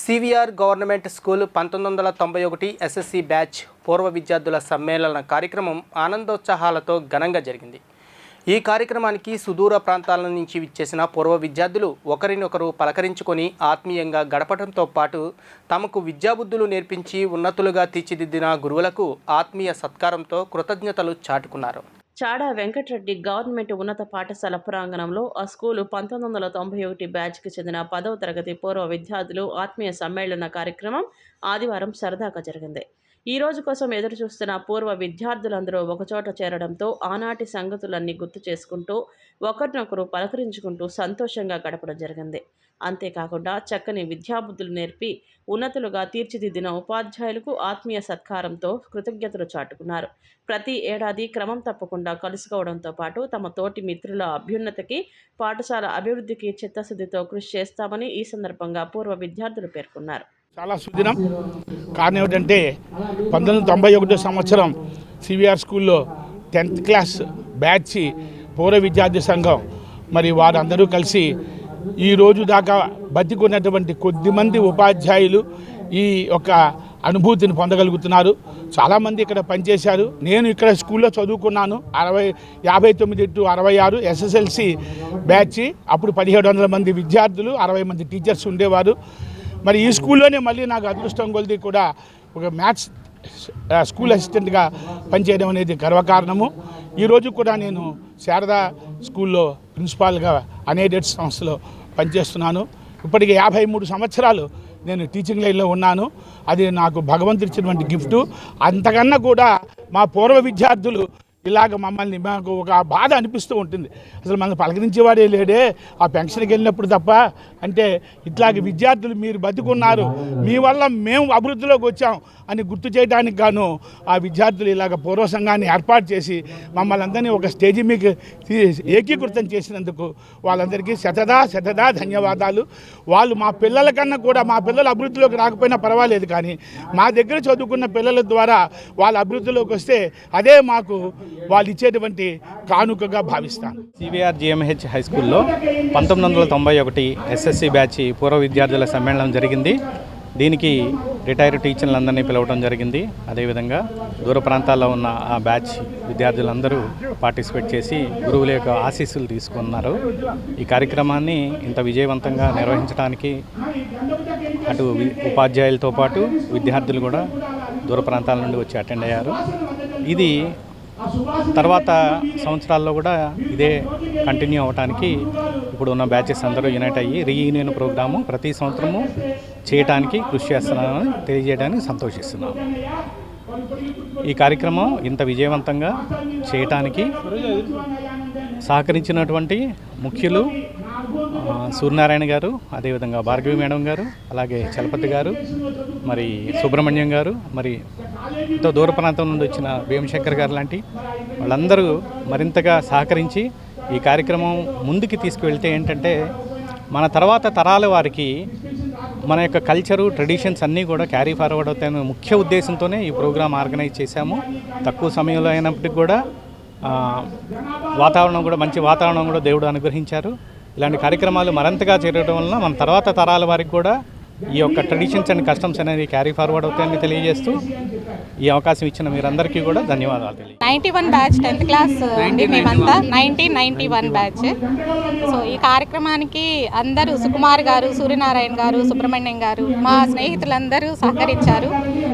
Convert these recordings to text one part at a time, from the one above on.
CVR government school పంతొమ్మిది వందల తొంభై ఒకటి ఎస్ఎస్సి బ్యాచ్ పూర్వ విద్యార్థుల సమ్మేళన కార్యక్రమం ఆనందోత్సాహాలతో ఘనంగా జరిగింది. ఈ కార్యక్రమానికి సుదూర ప్రాంతాల నుంచి విచ్చేసిన పూర్వ విద్యార్థులు ఒకరినొకరు పలకరించుకొని ఆత్మీయంగా గడపడంతో పాటు తమకు విద్యాబుద్ధులు నేర్పించి ఉన్నతులుగా తీర్చిదిద్దిన గురువులకు ఆత్మీయ సత్కారంతో కృతజ్ఞతలు చాటుకున్నారు. చాడా వెంకటరెడ్డి గవర్నమెంట్ ఉన్నత పాఠశాల ప్రాంగణంలో ఆ స్కూలు పంతొమ్మిది వందల తొంభై ఒకటి బ్యాచ్కి చెందిన పదవ తరగతి పూర్వ విద్యార్థులు ఆత్మీయ సమ్మేళన కార్యక్రమం ఆదివారం సరదాగా జరిగింది. ఈ రోజు కోసం ఎదురు చూస్తున్న పూర్వ విద్యార్థులందరూ ఒకచోట చేరడంతో ఆనాటి సంగతులన్నీ గుర్తు చేసుకుంటూ ఒకరినొకరు పలకరించుకుంటూ సంతోషంగా గడపడం జరిగింది. అంతేకాకుండా చక్కని విద్యాబుద్ధులు నేర్పి ఉన్నతులుగా తీర్చిదిద్దిన ఉపాధ్యాయులకు ఆత్మీయ సత్కారంతో కృతజ్ఞతలు చాటుకున్నారు. ప్రతి ఏడాది క్రమం తప్పకుండా కలుసుకోవడంతో పాటు తమ తోటి మిత్రుల అభ్యున్నతికి పాఠశాల అభివృద్ధికి చిత్తశుద్ధితో కృషి చేస్తామని ఈ సందర్భంగా పూర్వ విద్యార్థులు పేర్కొన్నారు. చాలా సుదినం. కారణం ఏమిటంటే పంతొమ్మిది తొంభై ఒకటో సంవత్సరం సివిఆర్ స్కూల్లో టెన్త్ క్లాస్ బ్యాచ్ పూర్వ విద్యార్థి సంఘం. మరి వారందరూ కలిసి ఈ రోజు దాకా బతికున్నటువంటి కొద్దిమంది ఉపాధ్యాయులు ఈ యొక్క అనుభూతిని పొందగలుగుతున్నారు. చాలామంది ఇక్కడ పనిచేశారు. నేను ఇక్కడ స్కూల్లో చదువుకున్నాను. అరవై యాభై తొమ్మిది టు అరవై ఆరు ఎస్ఎస్ఎల్సి బ్యాచ్. అప్పుడు పదిహేడు వందల మంది విద్యార్థులు అరవై మంది టీచర్స్ ఉండేవారు. మరి ఈ స్కూల్లోనే మళ్ళీ నాకు అదృష్టం కొలిది కూడా ఒక మ్యాథ్స్ స్కూల్ అసిస్టెంట్గా పనిచేయడం అనేది గర్వకారణము. ఈరోజు కూడా నేను శారదా స్కూల్లో ప్రిన్సిపాల్గా అనేడెడ్ సంస్థలో పనిచేస్తున్నాను. ఇప్పటికి యాభై మూడు సంవత్సరాలు నేను టీచింగ్ లైన్లో ఉన్నాను. అది నాకు భగవంతుడు ఇచ్చినటువంటి గిఫ్ట్. అంతకన్నా కూడా మా పూర్వ విద్యార్థులు ఇలాగ మమ్మల్ని మాకు ఒక బాధ అనిపిస్తూ ఉంటుంది. అసలు మనం పలకరించేవాడే లేడే. ఆ పెన్షన్కి వెళ్ళినప్పుడు తప్ప అంటే ఇట్లాగ విద్యార్థులు మీరు బతుకున్నారు. మీ వల్ల మేము అభివృద్ధిలోకి వచ్చాం అని గుర్తు చేయడానికి గాను ఆ విద్యార్థులు ఇలాగ పూర్వ సంఘాన్ని ఏర్పాటు చేసి మమ్మల్ని అందరినీ ఒక స్టేజి మీకు తీ- ఏకీకృతం చేసినందుకు వాళ్ళందరికీ శతదా శతదా ధన్యవాదాలు. వాళ్ళు మా పిల్లల కన్నా కూడా మా పిల్లలు అభివృద్ధిలోకి రాకపోయినా పర్వాలేదు కానీ మా దగ్గర చదువుకున్న పిల్లల ద్వారా వాళ్ళ అభివృద్ధిలోకి వస్తే అదే మాకు వాళ్ళు ఇచ్చేటువంటి కానుకగా భావిస్తాను. సివిఆర్ జిఎంహెచ్ హై స్కూల్లో పంతొమ్మిది వందల తొంభై ఒకటి ఎస్ఎస్సి బ్యాచ్ పూర్వ విద్యార్థుల సమ్మేళనం జరిగింది. దీనికి రిటైర్డ్ టీచర్లందరినీ పిలవడం జరిగింది. అదేవిధంగా దూర ప్రాంతాల్లో ఉన్న ఆ బ్యాచ్ విద్యార్థులందరూ పార్టిసిపేట్ చేసి గురువుల యొక్క ఆశీస్సులు తీసుకున్నారు. ఈ కార్యక్రమాన్ని ఇంత విజయవంతంగా నిర్వహించడానికి అటు ఉపాధ్యాయులతో పాటు విద్యార్థులు కూడా దూర ప్రాంతాల నుండి వచ్చి అటెండ్ అయ్యారు. ఇది తర్వాత సంవత్సరాల్లో కూడా ఇదే కంటిన్యూ అవ్వడానికి ఇప్పుడు ఉన్న బ్యాచెస్ అందరూ యునైట్ అయ్యి రీయూనియన్ ప్రోగ్రాము ప్రతి సంవత్సరము చేయటానికి కృషి చేస్తున్నామని తెలియజేయడానికి సంతోషిస్తున్నాము ఈ కార్యక్రమం ఇంత విజయవంతంగా చేయటానికి సహకరించినటువంటి ముఖ్యులు సూర్యనారాయణ గారు అదేవిధంగా భార్గవి మేడం గారు అలాగే చలపతి గారు మరి సుబ్రహ్మణ్యం గారు మరి ఎంతో దూర ప్రాంతం నుండి వచ్చిన భీమశంకర్ గారు లాంటి వాళ్ళందరూ మరింతగా సహకరించి ఈ కార్యక్రమం ముందుకు తీసుకువెళ్తే ఏంటంటే మన తర్వాత తరాల వారికి మన యొక్క కల్చరు ట్రెడిషన్స్ అన్నీ కూడా క్యారీ ఫార్వర్డ్ అవుతాయని ముఖ్య ఉద్దేశంతోనే ఈ ప్రోగ్రామ్ ఆర్గనైజ్ చేశాము. తక్కువ సమయంలో అయినప్పటికీ కూడా వాతావరణం కూడా మంచి వాతావరణం కూడా దేవుడు అనుగ్రహించారు. ఇలాంటి కార్యక్రమాలు మరింతగా చేరడం వలన మన తర్వాత తరాల వారికి కూడా ఈ యొక్క ట్రెడిషన్స్ అండ్ కస్టమ్స్ అనేది క్యారీ ఫార్వర్డ్ అవుతాయని తెలియజేస్తూ ఈ అవకాశం ఇచ్చిన మీరందరికీ కూడా ధన్యవాదాలు తెలియ ninety one batch tenth class మేమంతా nineteen ninety one batch so ఈ కార్యక్రమానికి అందరూ సుకుమార్ గారు సూర్యనారాయణ గారు సుబ్రహ్మణ్యం గారు మా స్నేహితులందరూ సహకరించారు.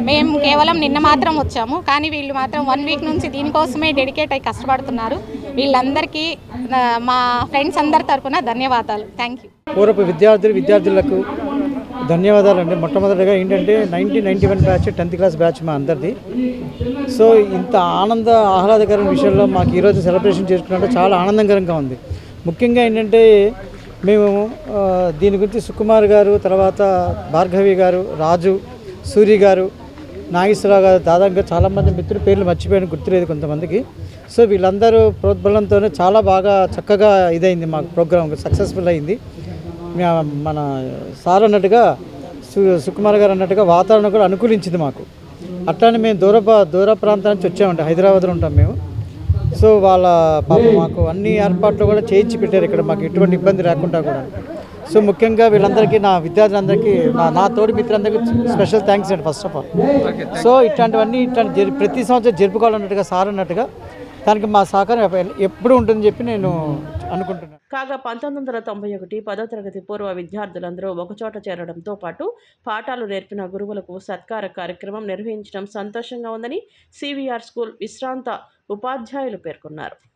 మేము కేవలం నిన్న మాత్రం వచ్చాము కానీ వీళ్ళు మాత్రం వన్ వీక్ నుంచి దీనికోసమే డెడికేట్ అయి కష్టపడుతున్నారు. వీళ్ళందరికీ ఆ, మా ఫ్రెండ్స్ అందరి తరపున ధన్యవాదాలు. థ్యాంక్ యూ పూర్వపు విద్యార్థులు విద్యార్థులకు ధన్యవాదాలు అండి మొట్టమొదటిగా ఏంటంటే nineteen ninety one batch tenth class batch మా అందరిది. సో ఇంత ఆనంద ఆహ్లాదకరమైన విషయంలో మాకు ఈరోజు సెలబ్రేషన్ చేసుకున్నట్టు చాలా ఆనందకరంగా ఉంది. ముఖ్యంగా ఏంటంటే మేము దీని గురించి సుకుమార్ గారు తర్వాత భార్గవి గారు రాజు సూరి గారు నాగేశ్వరరావు గారు దాదాపుగా చాలామంది మిత్రుల పేర్లు మర్చిపోయాను గుర్తులేదు కొంతమందికి. సో వీళ్ళందరూ ప్రోద్బలంతోనే చాలా బాగా చక్కగా ఇదైంది మాకు ప్రోగ్రామ్ సక్సెస్ఫుల్ అయింది. మన సార్ అన్నట్టుగా సు సుకుమార్ గారు అన్నట్టుగా వాతావరణం కూడా అనుకూలించింది మాకు. అట్లానే మేము దూర దూర ప్రాంతం నుంచి వచ్చామండి హైదరాబాద్లో ఉంటాం మేము. సో వాళ్ళ పాప మాకు అన్ని ఏర్పాట్లు కూడా చేయించి పెట్టారు ఇక్కడ మాకు ఎటువంటి ఇబ్బంది రాకుండా కూడా. సో ముఖ్యంగా వీళ్ళందరికీ నా విద్యార్థులందరికీ నా నా తోటి మిత్రులందరికీ స్పెషల్ థ్యాంక్స్ అండి ఫస్ట్ ఆఫ్ ఆల్. సో ఇట్లాంటివన్నీ ఇట్లాంటి జరి ప్రతి సంవత్సరం జరుపుకోవాలన్నట్టుగా సార్ అన్నట్టుగా దానికి మా సహకారం ఎప్ప- ఎప్పుడు ఉంటుందని చెప్పి నేను అనుకుంటున్నాను కాగా పంతొమ్మిది వందల తొంభై ఒకటి పదో తరగతి పూర్వ విద్యార్థులందరూ ఒకచోట చేరడంతో పాటు పాఠాలు నేర్పిన గురువులకు సత్కార కార్యక్రమం నిర్వహించడం సంతోషంగా ఉందని సివిఆర్ స్కూల్ విశ్రాంత ఉపాధ్యాయులు పేర్కొన్నారు.